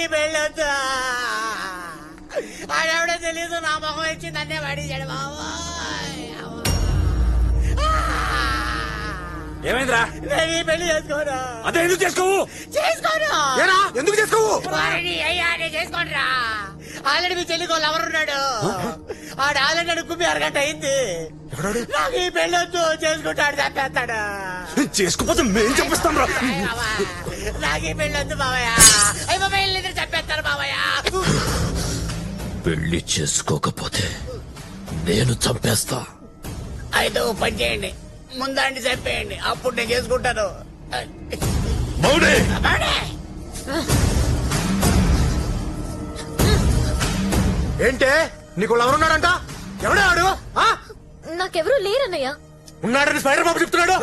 ఈ పెళ్ళొద్దు ఆడెవడో తెలీదు నా మొహం ఇచ్చి నన్నే పడించాడు బాబోయ్. ఏమైందిరా? నేను ఈ పెళ్ళి చేసుకోను. అదే ఎందుకు చేసుకోవు? చేసుకోను. ఏనా? ఎందుకు చేసుకోవు? వారిని అయ్యా నేను చేసుకోనరా? ఆల్రెడీ మీ చెల్లికి వాళ్ళు ఎవరున్నాడు ఆడు ఆల్రెడీ కుమ్మి అరగంట అయింది. నాకు ఈ పెళ్ళొద్దు చేసుకుంటాడు చంపేస్తాడు. చేసుకోపోతే మేం చెప్పిస్తాం రా బాబా, నాకు ఈ పెళ్ళొద్దు బాబయ్య. అయ్య బాబా పెళ్ళి చేసుకోకపోతే నేను చంపేస్తా. అయితే ఓ పని చేయండి. ముందాండి చంపేయండి. అప్పుడు నేను చేసుకుంటాను. మౌడే. ఏంటే? నీకు ఎవరున్నాడంట ఎవడే ఆడు ఆ? నాకెవరూ లేరన్నయ్య. ఉన్నాడని స్పైడర్ బాబు చెప్తున్నాడు?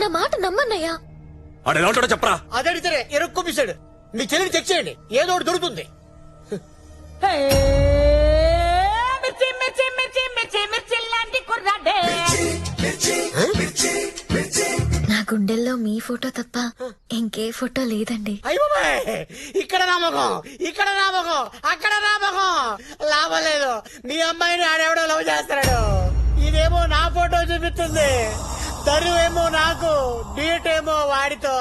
నా మాట నమ్మన్నయ్యా. ఆడు ఎలా ఉంటాడో చెప్పరా? అదడితే ఎరుక్కుమిసాడు మీ చెల్లిని చెక్ చేయండి. ఏదో ఒకటి దొరుకుతుంది. మిర్చి నా గుండెల్లో మీ ఫోటో తప్ప ఇంకే ఫోటో లేదండి. ఇక్కడ నామకం ఇక్కడ నామకం అక్కడ నామకం లాభం లేదు. మీ అమ్మాయిని ఆడెవడో లవ్ చేస్తున్నాడు. ఇదేమో నా ఫోటో చూపిస్తుంది. తరువేమో నాకు డీట్ ఏమో వాడితో.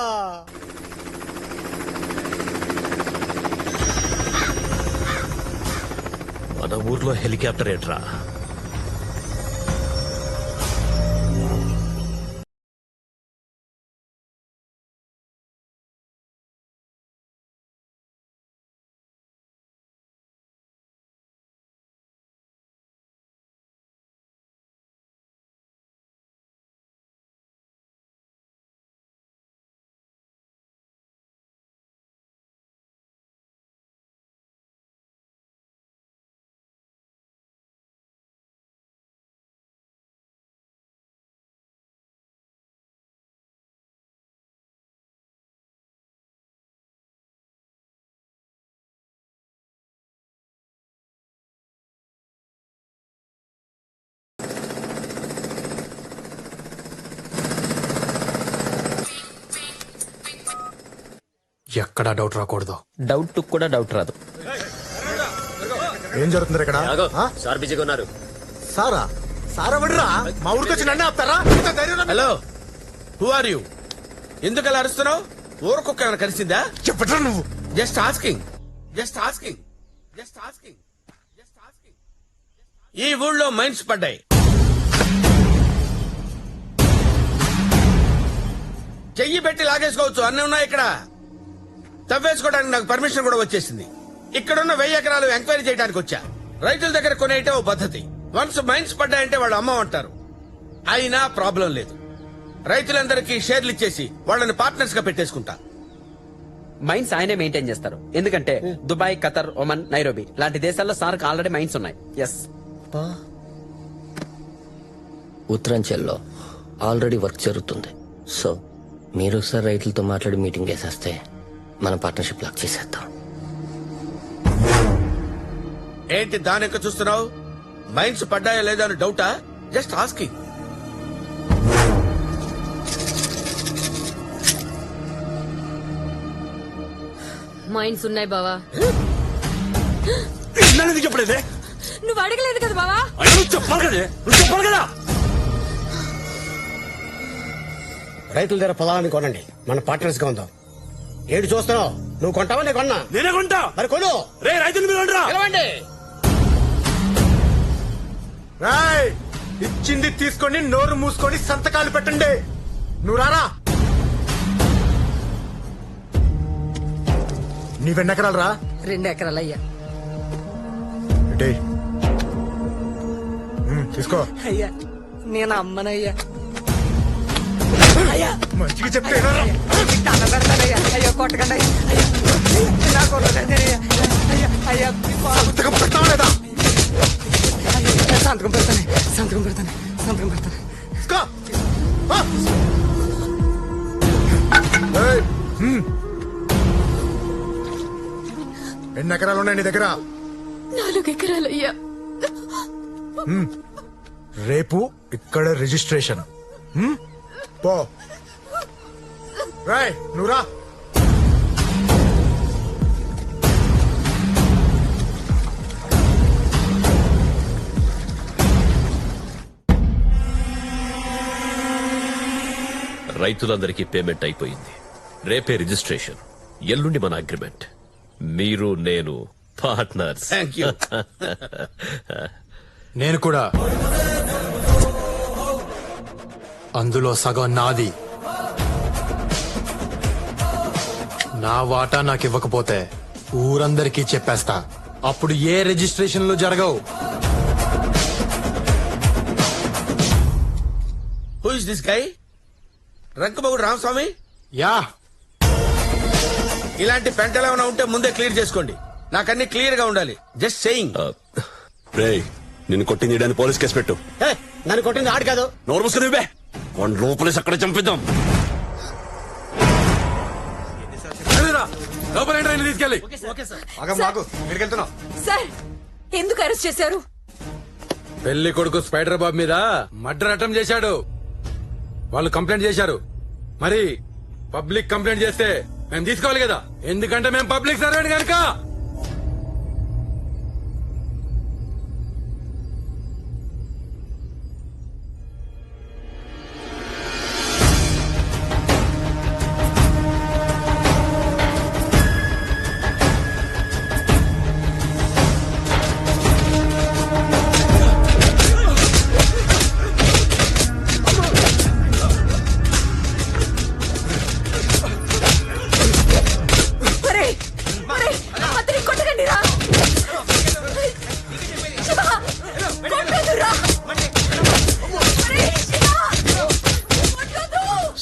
మన ఊర్లో హెలికాప్టర్ ఏట్రా? ఎక్కడా డౌట్ రాకూడదు. డౌట్ కూడా డౌట్ రాదు. ఏం జరుగుతుంది ఇక్కడ? ఆ? సార్ బిజీగా ఉన్నారు. సారా? సారా వడిరా మా ఊరికి వచ్చి నన్నే ఆపుతారా? ఇంత ధైర్యం ఉందా మీకు? హలో హూ ఆర్ యూ ఎందుకు అలా అరుస్తున్నావు? ఊరకొక్క ఏమైనా కలిసిందా చెప్పట్రా నువ్వు. Just asking just asking just asking just asking ఈ ఊళ్ళో మైన్స్ పడ్డాయి. చెయ్యి పెట్టి లాగేసుకోవచ్చు. అన్నీ ఉన్నాయి ఇక్కడ. తవ్వేసుకోవడానికి నాకు పర్మిషన్ కూడా వచ్చేసింది. ఇక్కడున్న వెయ్యి ఎకరాలు ఎంక్వైరీ చేయడానికి వచ్చా. రైతుల దగ్గర కొనేయటే ఓ పద్ధతి. వన్స్ మైన్స్ పడ్డాయంటే వాళ్ళు అమ్మ అంటారు. అయినా ప్రాబ్లం లేదు. రైతులందరికీ షేర్లు ఇచ్చేసి వాళ్ళని పార్ట్నర్స్గా పెట్టేసుకుంటా. మైన్స్ ఆయనే మెయింటైన్ చేస్తారు. ఎందుకంటే దుబాయ్ ఖతర్ ఒమన్ నైరోబి లాంటి దేశాల్లో సార్కి ఆల్రెడీ మైన్స్ ఉన్నాయి. ఎస్ ఉత్తరాంచల్లో ఆల్రెడీ వర్క్ జరుగుతుంది. సో మీరు ఒకసారి రైతులతో మాట్లాడి మీటింగ్ వేసేస్తే మన పార్ట్నర్షిప్ లాక్ చేసేద్దాం. ఏంటి దానెక్క చూస్తున్నావు? మైన్స్ పడ్డాయా లేదా అని డౌటా? జస్ట్ ఆస్కింగ్ మైన్స్ ఉన్నాయి బావా. చెప్పలేదే? నువ్వు అడగలేదు కదా బావా? అయ్యో, చెప్పాలి కదే. నువ్వు చెప్పాలి కదా. రైతుల దగ్గర పొలాన్ని కొనండి. మన పార్ట్నర్స్గా ఉందాం. ఏడు చూస్తున్నావు. నువ్వు కొంటావా? నేను కొన్నా. నేనే కొంటా. మరి కొను. రే రైతులు మీరు రాయ్ ఇచ్చింది తీసుకొని నోరు మూసుకొని సంతకాలు పెట్టండి. నువ్వు రారా? నీవెన్నెకరాలు రా. రెండు ఎకరాలు అయ్యా. తీసుకో. అయ్యా నేను అమ్మనయ్యా. మంచిగా చెప్తే అయ్యో. కొట్టకండి అయ్యా కొట్టకండి. అయ్యా. అయ్యా. సంతకం పెట్టావా లేదా? సంతకం పెడతాను. సంతకం పెడతాను. సంతకం పెడతాను. ఎన్ని ఎకరాలు ఉన్నాయి నీ దగ్గర? నాలుగు ఎకరాలయ్యా రేపు ఇక్కడ రిజిస్ట్రేషన్? పో. రాయ్ నూరా రైతులందరికీ పేమెంట్ అయిపోయింది. రేపే రిజిస్ట్రేషన్. ఎల్లుండి మన అగ్రిమెంట్. మీరు నేను పార్ట్నర్ నేను కూడా. అందులో సగం నాది. నా వాటా నాకు ఇవ్వకపోతే ఊరందరికీ చెప్పేస్తా. అప్పుడు ఏ రిజిస్ట్రేషన్లు జరగవు. హూ ఇస్ దిస్ గై రంకబగుడు రామస్వామి? యా. ఇలాంటి పెంటలు ఏమైనా ఉంటే ముందే క్లియర్ చేసుకోండి. నాకన్నీ క్లియర్గా ఉండాలి జస్ట్ సెయింగ్ రే నిన్ను కొట్టింది పోలీస్ కేసు పెట్టు. నన్ను కొట్టింది ఆడు కాదు. నోరు మూసుకుని వన్ లోపలేసి అక్కడే చంపిద్దాం. తీసుకెళ్ళి? సార్ ఎందుకు అరెస్ట్ చేశారు? పెళ్ళి కొడుకు స్పైడర్ బాబు మీద మర్డర్ అటెంప్ట్ చేశాడు. వాళ్ళు కంప్లైంట్ చేశారు. మరి పబ్లిక్ కంప్లైంట్ చేస్తే మేము తీసుకోవాలి కదా. ఎందుకంటే మేము పబ్లిక్ సర్వెంట్ కనుక.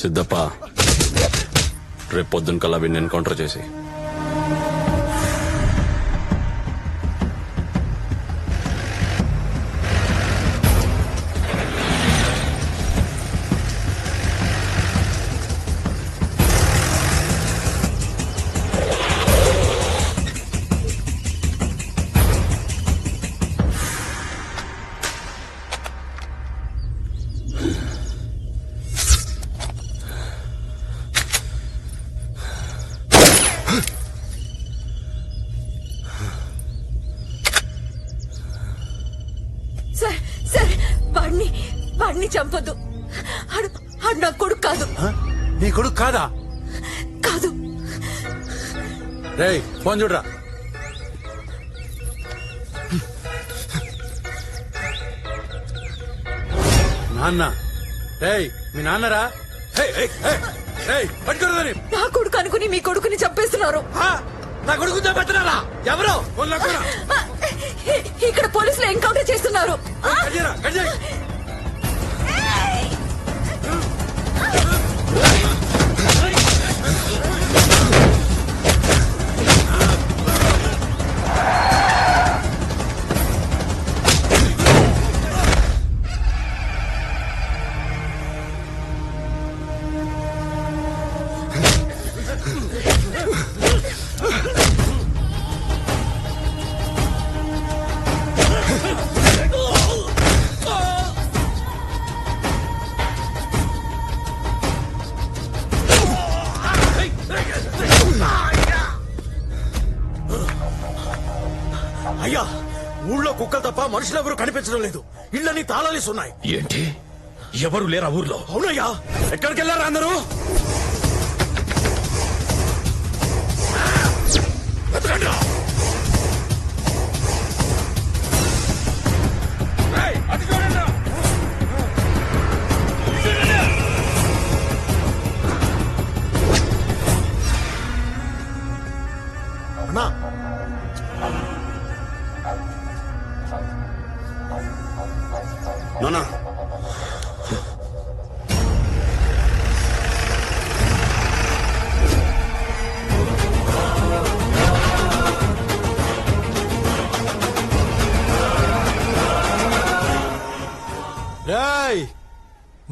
సిద్ధప్ప రేపు పొద్దున కల్లా వీడిని ఎన్కౌంటర్ చేసి. సార్ సార్ వాడిని వాడిని చంపొద్దు. ఆడు ఆడు నా కొడుకు కాదు. నీ కొడుకు కాదా? కాదు. రేయ్ ఫోన్ చూడరా. నాన్న. రేయ్ మీ నాన్నరా? పట్టుకోరదని నా కొడుకు అనుకుని మీ కొడుకుని చంపేస్తున్నారు. నా కొడుకు పెట్టరా ఎవరు? ఇక్కడ పోలీసులు ఎన్కౌంటర్ చేస్తున్నారు. అయ్యా ఊళ్ళో కుక్కలు తప్ప మనుషులు ఎవరు కనిపించడం లేదు. ఇళ్ళని తాళాలేసి ఉన్నాయి ఏంటి? ఎవరు లేరా ఊర్లో? అవునయ్యా. ఎక్కడికి వెళ్ళారా అందరూ? అన్నా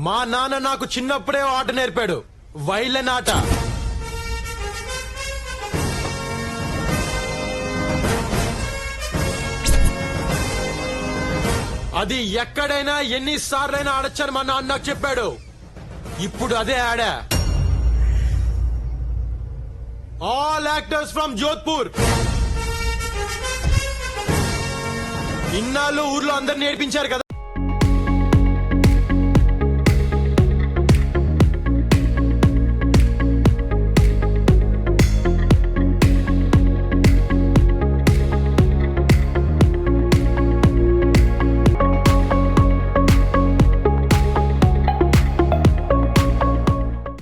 మా నాన్న నాకు చిన్నప్పుడే ఆట నేర్పాడు. వైలెన్ ఆట. అది ఎక్కడైనా ఎన్నిసార్లైనా ఆడొచ్చని మా నాన్న నాకు చెప్పాడు. ఇప్పుడు అదే ఆడా. ఆల్ యాక్టర్స్ ఫ్రమ్ జోధ్పూర్ ఇన్నాళ్ళు ఊర్లో అందరు నేర్పించారు కదా.